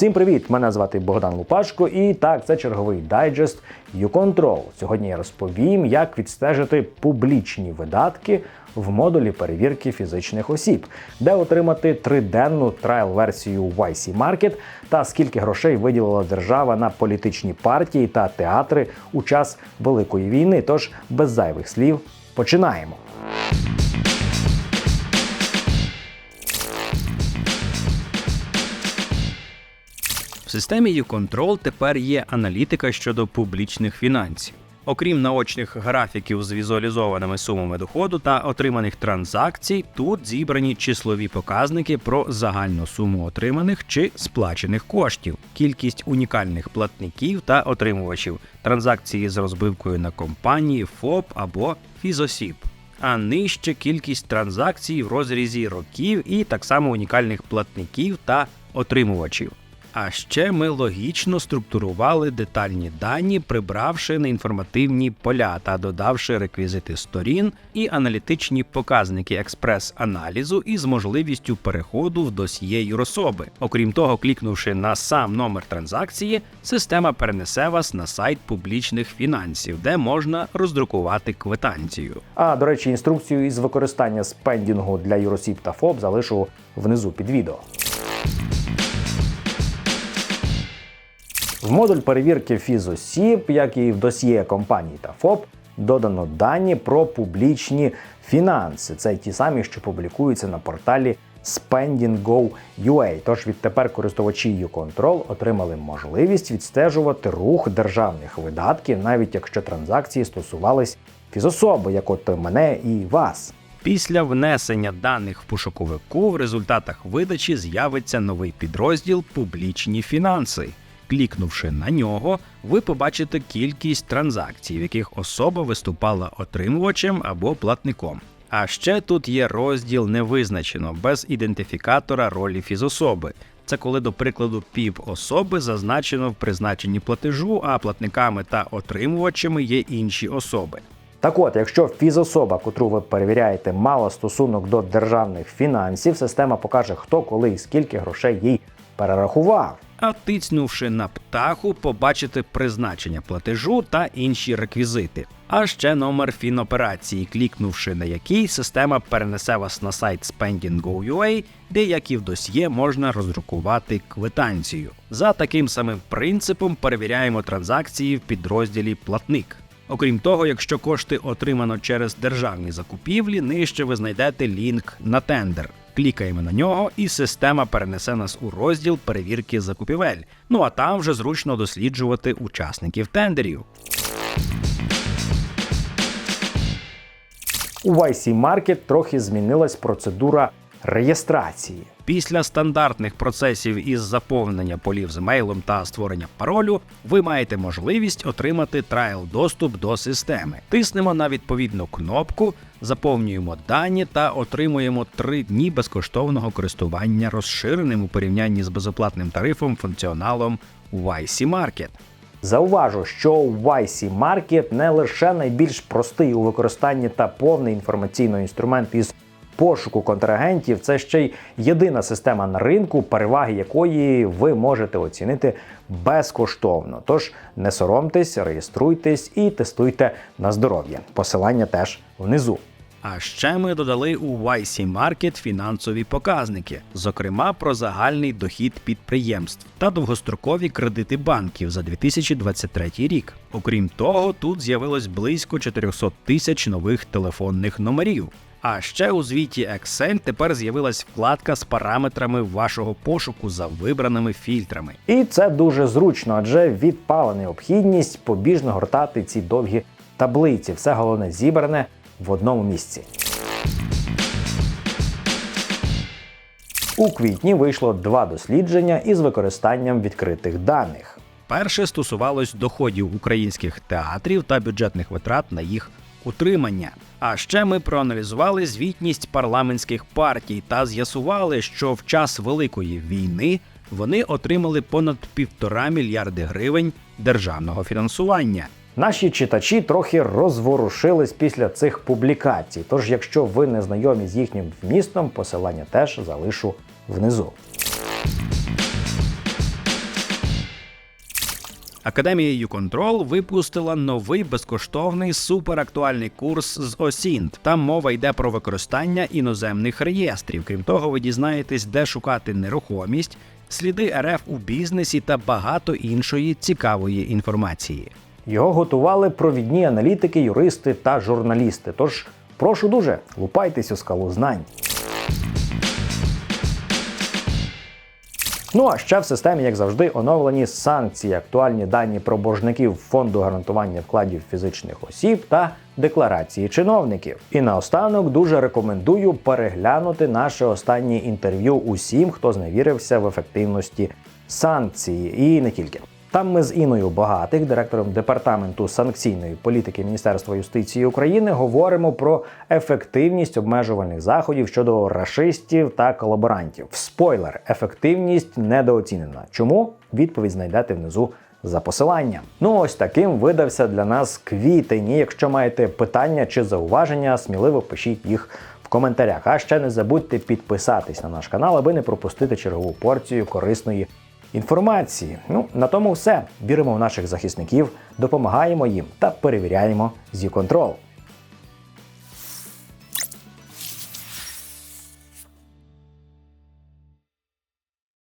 Всім привіт! Мене звати Богдан Лупашко, і так, це черговий дайджест YouControl. Сьогодні я розповім, як відстежити публічні видатки в модулі перевірки фізичних осіб, де отримати триденну трайл-версію YC Market та скільки грошей виділила держава на політичні партії та театри у час Великої війни. Тож без зайвих слів починаємо. В системі YouControl тепер є аналітика щодо публічних фінансів. Окрім наочних графіків з візуалізованими сумами доходу та отриманих транзакцій, тут зібрані числові показники про загальну суму отриманих чи сплачених коштів, кількість унікальних платників та отримувачів, транзакції з розбивкою на компанії, ФОП або фізосіб. А нижче кількість транзакцій в розрізі років і так само унікальних платників та отримувачів. А ще ми логічно структурували детальні дані, прибравши неінформативні поля та додавши реквізити сторін і аналітичні показники експрес-аналізу із можливістю переходу в досьє юрособи. Окрім того, клікнувши на сам номер транзакції, система перенесе вас на сайт публічних фінансів, де можна роздрукувати квитанцію. А до речі, інструкцію із використання спендінгу для юросіб та ФОП залишу внизу під відео. В модуль перевірки фізосіб, як і в досьє компаній та ФОП, додано дані про публічні фінанси. Це ті самі, що публікуються на порталі Spending.go.ua. Тож відтепер користувачі YouControl отримали можливість відстежувати рух державних видатків, навіть якщо транзакції стосувались фізособи, як от мене і вас. Після внесення даних в пошуковику в результатах видачі з'явиться новий підрозділ Публічні фінанси. Клікнувши на нього, ви побачите кількість транзакцій, в яких особа виступала отримувачем або платником. А ще тут є розділ невизначено без ідентифікатора ролі фізособи. Це коли, до прикладу, пів особи зазначено в призначенні платежу, а платниками та отримувачами є інші особи. Так от, якщо фізособа, котру ви перевіряєте, мала стосунок до державних фінансів, система покаже, хто коли і скільки грошей їй перерахував. А тицнувши на птаху, побачите призначення платежу та інші реквізити. А ще номер фіноперації, клікнувши на який система перенесе вас на сайт Spending.go.ua, де, як і в досьє, можна роздрукувати квитанцію. За таким самим принципом перевіряємо транзакції в підрозділі Платник. Окрім того, якщо кошти отримано через державні закупівлі, нижче ви знайдете лінк на тендер. Клікаємо на нього, і система перенесе нас у розділ перевірки закупівель. Ну а там вже зручно досліджувати учасників тендерів. У YC Market трохи змінилась процедура реєстрації. Після стандартних процесів із заповнення полів з емейлом та створення паролю, ви маєте можливість отримати трайл доступ до системи. Тиснемо на відповідну кнопку, заповнюємо дані та отримуємо 3 дні безкоштовного користування розширеним у порівнянні з безоплатним тарифом функціоналом YC Market. Зауважу, що YC Market не лише найбільш простий у використанні та повний інформаційний інструмент із пошуку контрагентів, це ще й єдина система на ринку, переваги якої ви можете оцінити безкоштовно. Тож не соромтесь, реєструйтесь і тестуйте на здоров'я. Посилання теж внизу. А ще ми додали у YC Market фінансові показники, зокрема про загальний дохід підприємств та довгострокові кредити банків за 2023 рік. Окрім того, тут з'явилось близько 400 тисяч нових телефонних номерів. А ще у звіті Excel тепер з'явилась вкладка з параметрами вашого пошуку за вибраними фільтрами. І це дуже зручно, адже відпала необхідність побіжно гортати ці довгі таблиці. Все головне зібране в одному місці. У квітні вийшло два дослідження із використанням відкритих даних. Перше стосувалось доходів українських театрів та бюджетних витрат на їх утримання. А ще ми проаналізували звітність парламентських партій та з'ясували, що в час великої війни вони отримали понад півтора мільярди гривень державного фінансування. Наші читачі трохи розворушились після цих публікацій. Тож, якщо ви не знайомі з їхнім вмістом, посилання теж залишу внизу. Академія YouControl випустила новий безкоштовний суперактуальний курс з OSINT. Там мова йде про використання іноземних реєстрів. Крім того, ви дізнаєтесь, де шукати нерухомість, сліди РФ у бізнесі та багато іншої цікавої інформації. Його готували провідні аналітики, юристи та журналісти. Тож прошу дуже, лупайтесь у скалу знань. Ну а ще в системі, як завжди, оновлені санкції, актуальні дані про боржників фонду гарантування вкладів фізичних осіб та декларації чиновників. І наостанок дуже рекомендую переглянути наше останнє інтерв'ю усім, хто зневірився в ефективності санкції, і не тільки. Там ми з Іною Багатих, директором департаменту санкційної політики Міністерства юстиції України, говоримо про ефективність обмежувальних заходів щодо рашистів та колаборантів. Спойлер, ефективність недооцінена. Чому? Відповідь знайдете внизу за посиланням. Ну ось таким видався для нас квітень. І Якщо маєте питання чи зауваження, сміливо пишіть їх в коментарях. А ще не забудьте підписатись на наш канал, аби не пропустити чергову порцію корисної інформації. Ну на тому все. Віримо в наших захисників, допомагаємо їм та перевіряємо зі контрол.